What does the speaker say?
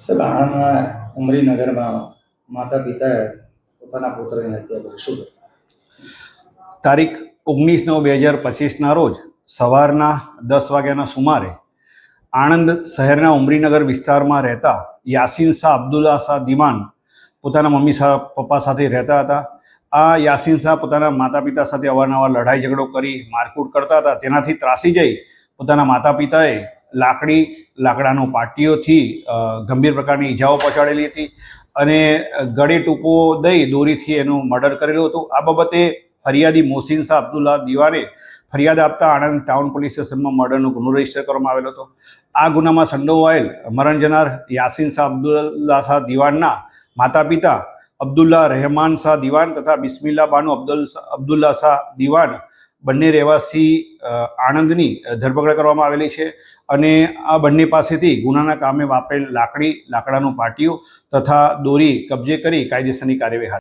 સાહેબ ઉમરીનગરમાં માતા પિતાએ પોતાના પુત્રની હત્યા કરી. શું તારીખ ઓગણીસ નવ બે હજાર પચીસના રોજ સવારના દસ વાગ્યાના સુમારે આણંદ શહેરના ઉમરીનગર વિસ્તારમાં રહેતા યાસીન શાહ અબ્દુલ્લા શાહ દિવાન પોતાના મમ્મી શાહ પપ્પા સાથે રહેતા હતા. આ યાસીન શાહ પોતાના માતા પિતા સાથે અવારનવાર લડાઈ ઝઘડો કરી મારકૂટ કરતા હતા. તેનાથી ત્રાસી જઈ પોતાના માતા પિતાએ લાકડી, લાકડાનો પાટીઓથી ગંભીર પ્રકારની ઈજાઓ પહોંચાડેલી હતી અને ગળે ટૂંપો દઈ દોરીથી એનું મર્ડર કરેલું હતું. આ બાબતે ફરિયાદી મોહસિન શાહ અબ્દુલ્લા દિવાને ફરિયાદ આપતા આણંદ ટાઉન પોલીસ સ્ટેશનમાં મર્ડરનો ગુનો રજિસ્ટર કરવામાં આવેલો હતો. આ ગુનામાં સંડોવાયેલ મરણ જનાર યાસીન શાહ અબ્દુલ્લા શાહ દિવાનના માતા પિતા અબ્દુલ્લા રહેમાન શાહ દિવાન તથા બિસ્મિલ્લા બાનુ અબ્દુલ અબ્દુલ્લા શાહ દિવાન બંને રહેવાસી આણંદની ધરપકડ કરવામાં આવેલી છે અને આ બંને પાસેથી ગુનાના કામે વાપરેલ લાકડી, લાકડાનું પાટિયું તથા દોરી કબજે કરી કાયદેસરની કાર્યવાહી હાથ